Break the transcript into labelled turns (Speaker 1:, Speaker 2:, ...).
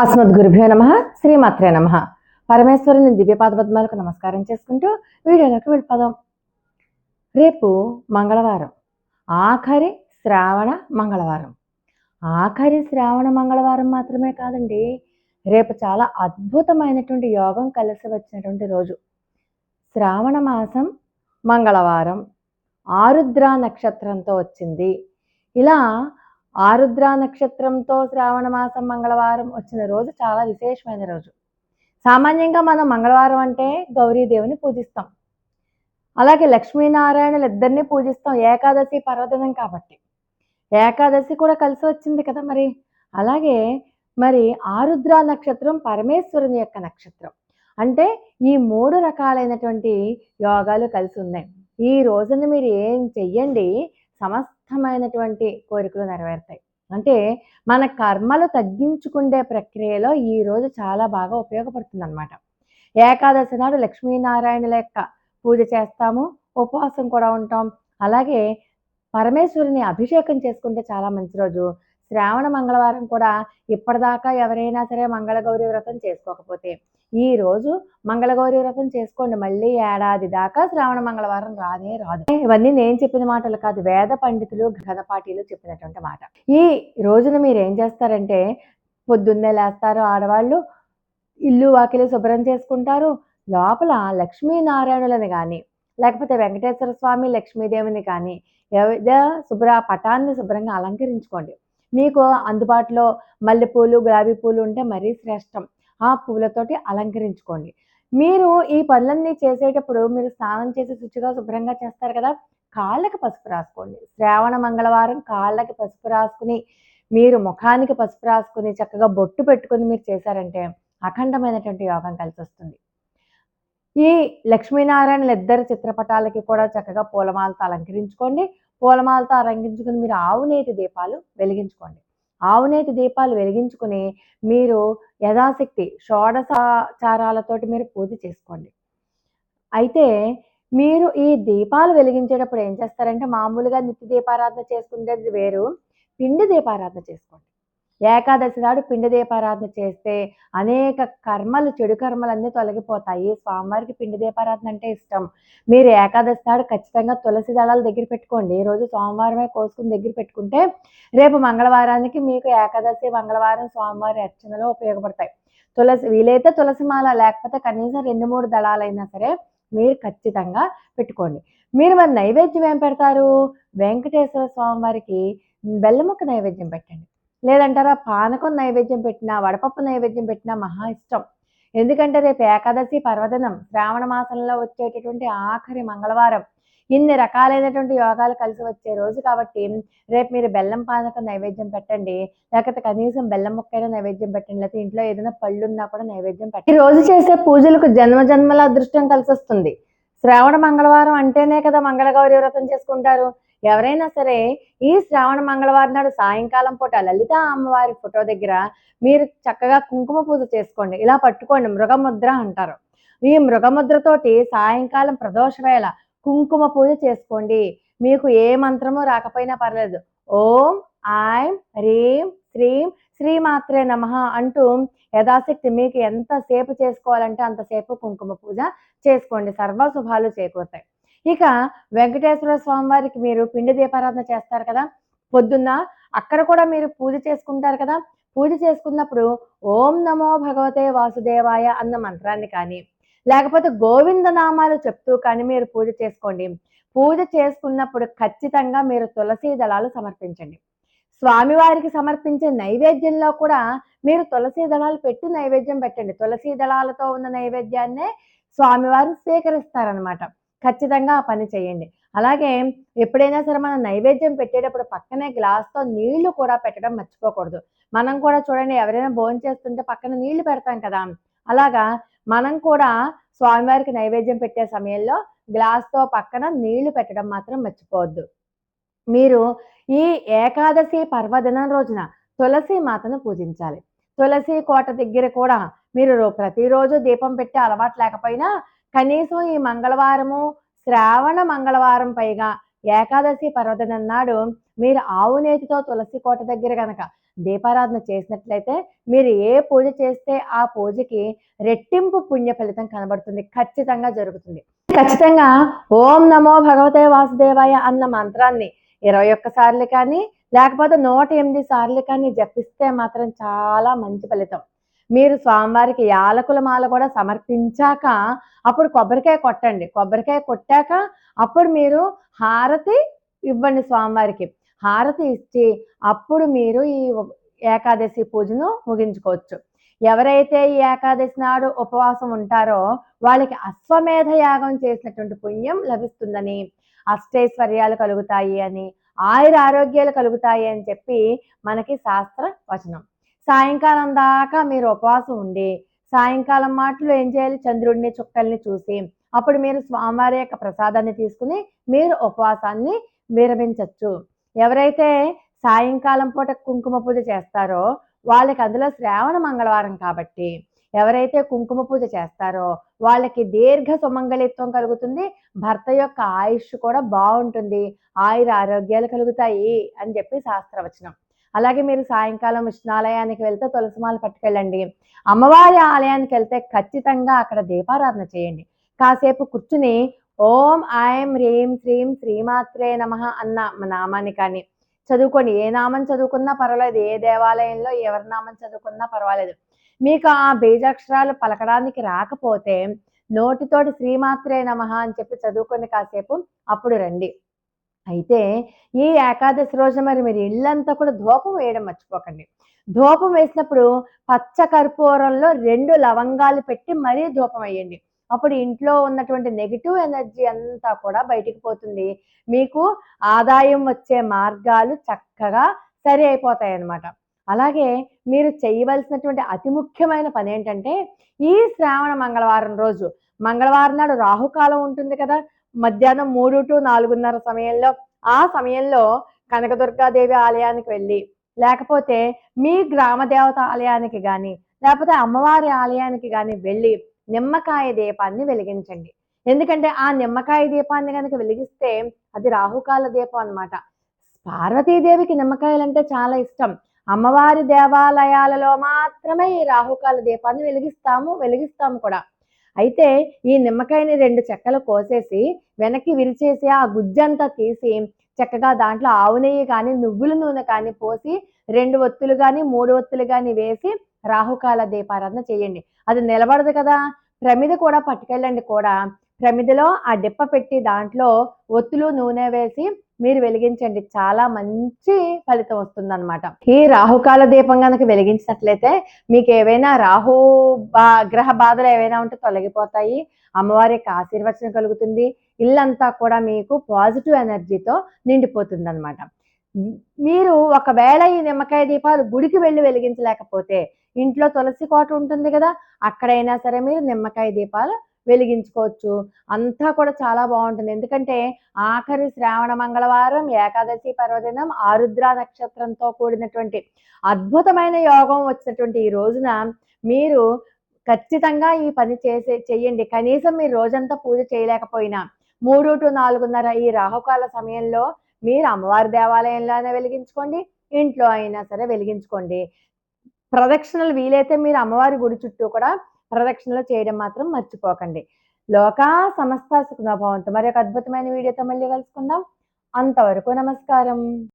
Speaker 1: అస్మద్గురుభ్యో నమ శ్రీమాత్రే నమ. పరమేశ్వరుని దివ్యపాద పద్మాలకు నమస్కారం చేసుకుంటూ వీడియోలోకి వెళ్ళిపోదాం. రేపు మంగళవారం ఆఖరి శ్రావణ మంగళవారం. ఆఖరి శ్రావణ మంగళవారం మాత్రమే కాదండి రేపు చాలా అద్భుతమైనటువంటి యోగం కలిసి వచ్చినటువంటి రోజు. శ్రావణ మాసం మంగళవారం ఆరుద్ర నక్షత్రంతో వచ్చింది. ఇలా ఆరుద్ర నక్షత్రంతో శ్రావణ మాసం మంగళవారం వచ్చిన రోజు చాలా విశేషమైన రోజు. సామాన్యంగా మనం మంగళవారం అంటే గౌరీదేవిని పూజిస్తాం. అలాగే లక్ష్మీనారాయణలు ఇద్దరిని పూజిస్తాం ఏకాదశి పర్వదినం కాబట్టి. ఏకాదశి కూడా కలిసి వచ్చింది కదా మరి. అలాగే మరి ఆరుద్ర నక్షత్రం పరమేశ్వరుని యొక్క నక్షత్రం. అంటే ఈ మూడు రకాలైనటువంటి యోగాలు కలిసి ఉన్నాయి. ఈ రోజున మీరు ఏం చెయ్యండి సమస్తమైనటువంటి కోరికలు నెరవేరుతాయి. అంటే మన కర్మలు తగ్గించుకునే ప్రక్రియలో ఈ రోజు చాలా బాగా ఉపయోగపడుతుంది అనమాట ఏకాదశి నాడు లక్ష్మీనారాయణుల యొక్క పూజ చేస్తాము ఉపవాసం కూడా ఉంటాం. అలాగే పరమేశ్వరుని అభిషేకం చేసుకుంటే చాలా మంచి రోజు. శ్రావణ మంగళవారం కూడా ఇప్పటిదాకా ఎవరైనా సరే మంగళగౌరి వ్రతం చేసుకోకపోతే ఈ రోజు మంగళగౌరి వ్రతం చేసుకోండి. మళ్ళీ ఏడాది దాకా శ్రావణ మంగళవారం రానే రాదు. ఇవన్నీ నేను చెప్పిన మాటలు కాదు. వేద పండితులు ఘనపాఠీలు చెప్పినటువంటి మాట. ఈ రోజున మీరు ఏం చేస్తారంటే పొద్దున్నే లేస్తారు ఆడవాళ్ళు ఇల్లు వాకిలి శుభ్రం చేసుకుంటారు. లోపల లక్ష్మీనారాయణులని కానీ లేకపోతే వెంకటేశ్వర స్వామి లక్ష్మీదేవిని కానీ ఏదో శుభ్ర పటాన్ని శుభ్రంగా అలంకరించుకోండి. మీకు అందుబాటులో మల్లెపూలు గులాబీ పూలు ఉంటే మరీ శ్రేష్టం. ఆ పూలతోటి అలంకరించుకోండి. మీరు ఈ పనులన్నీ చేసేటప్పుడు మీరు స్నానం చేసి శుచిగా శుభ్రంగా చేస్తారు కదా కాళ్ళకి పసుపు రాసుకోండి. శ్రావణ మంగళవారం కాళ్ళకి పసుపు రాసుకుని మీరు ముఖానికి పసుపు రాసుకుని చక్కగా బొట్టు పెట్టుకుని మీరు చేశారంటే అఖండమైనటువంటి యోగం కలిసి వస్తుంది ఈ లక్ష్మీనారాయణలు ఇద్దరు చిత్రపటాలకి కూడా చక్కగా పూలమాలతో అలంకరించుకోండి. పూలమాలతో అలంకరించుకుని మీరు ఆవు నేటి దీపాలు వెలిగించుకోండి. ఆవునేతి దీపాలు వెలిగించుకుని మీరు యథాశక్తి షోడశాచారాలతోటి మీరు పూజ చేసుకోండి. అయితే మీరు ఈ దీపాలు వెలిగించేటప్పుడు ఏం చేస్తారంటే మామూలుగా నిత్య దీపారాధన చేసుకునేది వేరు పిండి దీపారాధన చేసుకోండి. ఏకాదశి నాడు పిండి దీపారాధన చేస్తే అనేక కర్మలు చెడు కర్మలన్నీ తొలగిపోతాయి. స్వామివారికి పిండి దీపారాధన అంటే ఇష్టం. మీరు ఏకాదశి నాడు ఖచ్చితంగా తులసి దళాలు దగ్గర పెట్టుకోండి. ఈ రోజు సోమవారమే కోసుకుని దగ్గర పెట్టుకుంటే రేపు మంగళవారానికి మీకు ఏకాదశి మంగళవారం స్వామివారి అర్చనలో ఉపయోగపడతాయి. తులసి వీలైతే తులసి మాల లేకపోతే కనీసం రెండు మూడు దళాలైనా సరే మీరు ఖచ్చితంగా పెట్టుకోండి. మీరు మరి నైవేద్యం ఏం పెడతారు? వెంకటేశ్వర స్వామివారికి బెల్లముక్క నైవేద్యం పెట్టండి. లేదంటారా? పానకం నైవేద్యం పెట్టినా వడపప్పు నైవేద్యం పెట్టినా మహా ఇష్టం. ఎందుకంటే రేపు ఏకాదశి పర్వదినం. శ్రావణ మాసంలో వచ్చేటటువంటి ఆఖరి మంగళవారం. ఇన్ని రకాలైనటువంటి యోగాలు కలిసి వచ్చే రోజు కాబట్టి రేపు మీరు బెల్లం పానకం నైవేద్యం పెట్టండి. లేకపోతే కనీసం బెల్లం ముక్కైనా నైవేద్యం పెట్టండి. లేకపోతే ఇంట్లో ఏదైనా పళ్ళు ఉన్నా కూడా నైవేద్యం పెట్టండి. ఈ రోజు చేసే పూజలకు జన్మ జన్మల అదృష్టం కలిసి వస్తుంది శ్రావణ మంగళవారం అంటేనే కదా మంగళగౌరి వ్రతం చేసుకుంటారు. ఎవరైనా సరే ఈ శ్రావణ మంగళవారం నాడు సాయంకాలం పూట లలిత అమ్మవారి ఫోటో దగ్గర మీరు చక్కగా కుంకుమ పూజ చేసుకోండి. ఇలా పట్టుకోండి. మృగముద్ర అంటారు. ఈ మృగముద్రతోటి సాయంకాలం ప్రదోష వేళ కుంకుమ పూజ చేసుకోండి. మీకు ఏ మంత్రము రాకపోయినా పర్లేదు. ఓం ఐం హ్రీం శ్రీం శ్రీమాత్రే నమ అంటూ యథాశక్తి మీకు ఎంతసేపు చేసుకోవాలంటే అంతసేపు కుంకుమ పూజ చేసుకోండి. సర్వ శుభాలు చేకూరుతాయి. ఇక వెంకటేశ్వర స్వామి వారికి మీరు పిండి దీపారాధన చేస్తారు కదా. పొద్దున్న అక్కడ కూడా మీరు పూజ చేసుకుంటారు కదా. పూజ చేసుకున్నప్పుడు ఓం నమో భగవతే వాసుదేవాయ అన్న మంత్రాన్ని కానీ లేకపోతే గోవింద నామాలు చెప్తూ కానీ మీరు పూజ చేసుకోండి. పూజ చేసుకున్నప్పుడు ఖచ్చితంగా మీరు తులసి దళాలు సమర్పించండి. స్వామివారికి సమర్పించే నైవేద్యంలో కూడా మీరు తులసి దళాలు పెట్టి నైవేద్యం పెట్టండి. తులసి దళాలతో ఉన్న నైవేద్యాన్నే స్వామివారు స్వీకరిస్తారనమాట ఖచ్చితంగా ఆ పని చేయండి. అలాగే ఎప్పుడైనా సరే మనం నైవేద్యం పెట్టేటప్పుడు పక్కనే గ్లాస్తో నీళ్ళు కూడా పెట్టడం మర్చిపోకూడదు. మనం కూడా చూడండి ఎవరైనా భోజనం చేస్తుంటే పక్కన నీళ్ళు పెడతాం కదా. అలాగా మనం కూడా స్వామివారికి నైవేద్యం పెట్టే సమయంలో గ్లాస్తో పక్కన నీళ్ళు పెట్టడం మాత్రం మర్చిపోవద్దు. మీరు ఈ ఏకాదశి పర్వదినం రోజున తులసి మాతను పూజించాలి. తులసి కోట దగ్గర కూడా మీరు ప్రతిరోజు దీపం పెట్టే అలవాటు లేకపోయినా కనీసం ఈ మంగళవారము శ్రావణ మంగళవారం పైగా ఏకాదశి పర్వదినం నాడు మీరు ఆవు నేతితో తులసి కోట దగ్గర గనక దీపారాధన చేసినట్లయితే మీరు ఏ పూజ చేస్తే ఆ పూజకి రెట్టింపు పుణ్య ఫలితం కనబడుతుంది. ఖచ్చితంగా జరుగుతుంది. ఖచ్చితంగా ఓం నమో భగవతే వాసుదేవాయ అన్న మంత్రాన్ని ఇరవై ఒక్క సార్లు కానీ లేకపోతే నూట ఎనిమిది సార్లు కానీ జపిస్తే మాత్రం చాలా మంచి ఫలితం. మీరు స్వామివారికి యాలకుల మాల కూడా సమర్పించాక అప్పుడు కొబ్బరికాయ కొట్టండి. కొబ్బరికాయ కొట్టాక అప్పుడు మీరు హారతి ఇవ్వండి స్వామివారికి. హారతి ఇచ్చి అప్పుడు మీరు ఈ ఏకాదశి పూజను ముగించుకోవచ్చు. ఎవరైతే ఈ ఏకాదశి నాడు ఉపవాసం ఉంటారో వాళ్ళకి అశ్వమేధ యాగం చేసినటువంటి పుణ్యం లభిస్తుందని అష్టైశ్వర్యాలు కలుగుతాయి అని ఆయుర ఆరోగ్యాలు కలుగుతాయి అని చెప్పి మనకి శాస్త్ర వచనం సాయంకాలం దాకా మీరు ఉపవాసం ఉండి సాయంకాలం మాటలు ఏం చేయాలి? చంద్రుడిని చుక్కల్ని చూసి అప్పుడు మీరు స్వామివారి యొక్క ప్రసాదాన్ని తీసుకుని మీరు ఉపవాసాన్ని విరమించవచ్చు ఎవరైతే సాయంకాలం పూట కుంకుమ పూజ చేస్తారో వాళ్ళకి అందులో శ్రావణ మంగళవారం కాబట్టి. ఎవరైతే కుంకుమ పూజ చేస్తారో వాళ్ళకి దీర్ఘ సుమంగళిత్వం కలుగుతుంది భర్త యొక్క ఆయుష్ కూడా బాగుంటుంది ఆయుర ఆరోగ్యాలు కలుగుతాయి అని చెప్పి శాస్త్రవచనం. అలాగే మీరు సాయంకాలం ఉష్ణాలయానికి వెళ్తే తులసిమాల పట్టుకెళ్ళండి. అమ్మవారి ఆలయానికి వెళ్తే ఖచ్చితంగా అక్కడ దీపారాధన చేయండి. కాసేపు కూర్చుని ఓం ఐం హ్రీం శ్రీం శ్రీమాత్రే నమ అన్న నామాన్ని కానీ చదువుకోండి. ఏ నామం చదువుకున్నా పర్వాలేదు. ఏ దేవాలయంలో ఎవరి నామం చదువుకున్నా పర్వాలేదు. మీకు ఆ బీజాక్షరాలు పలకడానికి రాకపోతే నోటితోటి శ్రీమాత్రే నమ అని చెప్పి చదువుకొని కాసేపు అప్పుడు రండి. అయితే ఈ ఏకాదశి రోజు మరి మీరు ఇల్లంతా కూడా ధూపం వేయడం మర్చిపోకండి. ధూపం వేసినప్పుడు పచ్చ కర్పూరంలో రెండు లవంగాలు పెట్టి మరీ ధూపం వేయండి. అప్పుడు ఇంట్లో ఉన్నటువంటి నెగిటివ్ ఎనర్జీ అంతా కూడా బయటికి పోతుంది. మీకు ఆదాయం వచ్చే మార్గాలు చక్కగా సరి అయిపోతాయి అన్నమాట. అలాగే మీరు చేయవలసినటువంటి అతి ముఖ్యమైన పని ఏంటంటే ఈ శ్రావణ మంగళవారం రోజు మంగళవారం నాడు రాహుకాలం ఉంటుంది కదా మధ్యాహ్నం మూడు టు నాలుగున్నర సమయంలో ఆ సమయంలో కనకదుర్గాదేవి ఆలయానికి వెళ్ళి లేకపోతే మీ గ్రామ దేవత ఆలయానికి కానీ లేకపోతే అమ్మవారి ఆలయానికి కానీ వెళ్ళి నిమ్మకాయ దీపాన్ని వెలిగించండి. ఎందుకంటే ఆ నిమ్మకాయ దీపాన్ని కనుక వెలిగిస్తే అది రాహుకాల దీపం అనమాట పార్వతీదేవికి నిమ్మకాయలు అంటే చాలా ఇష్టం. అమ్మవారి దేవాలయాలలో మాత్రమే ఈ రాహుకాల దీపాన్ని వెలిగిస్తాము వెలిగిస్తాము కూడా. అయితే ఈ నిమ్మకాయని రెండు చెక్కలు కోసేసి వెనక్కి విరిచేసి ఆ గుజ్జంతా తీసి చక్కగా దాంట్లో ఆవు నెయ్యి కానీ నువ్వుల నూనె కానీ పోసి రెండు ఒత్తులు కానీ మూడు ఒత్తులు కానీ వేసి రాహుకాల దీపారాధన చేయండి. అది నిలబడదు కదా. ప్రమిద కూడా పట్టుకెళ్ళండి కూడా. ప్రమిదలో ఆ డిప్ప పెట్టి దాంట్లో ఒత్తులు నూనె వేసి మీరు వెలిగించండి. చాలా మంచి ఫలితం వస్తుంది అనమాట ఈ రాహుకాల దీపం కనుక వెలిగించినట్లయితే మీకు ఏవైనా రాహు బా గ్రహ బాధలు ఏవైనా ఉంటే తొలగిపోతాయి. అమ్మవారి యొక్క ఆశీర్వచనం కలుగుతుంది. ఇల్లంతా కూడా మీకు పాజిటివ్ ఎనర్జీతో నిండిపోతుంది అనమాట మీరు ఒకవేళ ఈ నిమ్మకాయ దీపాలు గుడికి వెళ్ళి వెలిగించలేకపోతే ఇంట్లో తులసి కోట ఉంటుంది కదా అక్కడైనా సరే మీరు నిమ్మకాయ దీపాలు వెలిగించుకోవచ్చు. అంతా కూడా చాలా బాగుంటుంది. ఎందుకంటే ఆఖరి శ్రావణ మంగళవారం ఏకాదశి పర్వదినం ఆరుద్ర నక్షత్రంతో కూడినటువంటి అద్భుతమైన యోగం వచ్చినటువంటి ఈ రోజున మీరు ఖచ్చితంగా ఈ పని చేసే చెయ్యండి. కనీసం మీరు రోజంతా పూజ చేయలేకపోయినా మూడు టు నాలుగున్నర ఈ రాహుకాల సమయంలో మీరు అమ్మవారి దేవాలయంలో అయినా వెలిగించుకోండి. ఇంట్లో అయినా సరే వెలిగించుకోండి. ప్రదక్షిణలు వీలైతే మీరు అమ్మవారి గుడి చుట్టూ కూడా ప్రదక్షిణలు చేయడం మాత్రం మర్చిపోకండి. లోకా సమస్త సుఖభావంతో మరి ఒక అద్భుతమైన వీడియోతో మళ్ళీ కలుసుకుందాం. అంతవరకు నమస్కారం.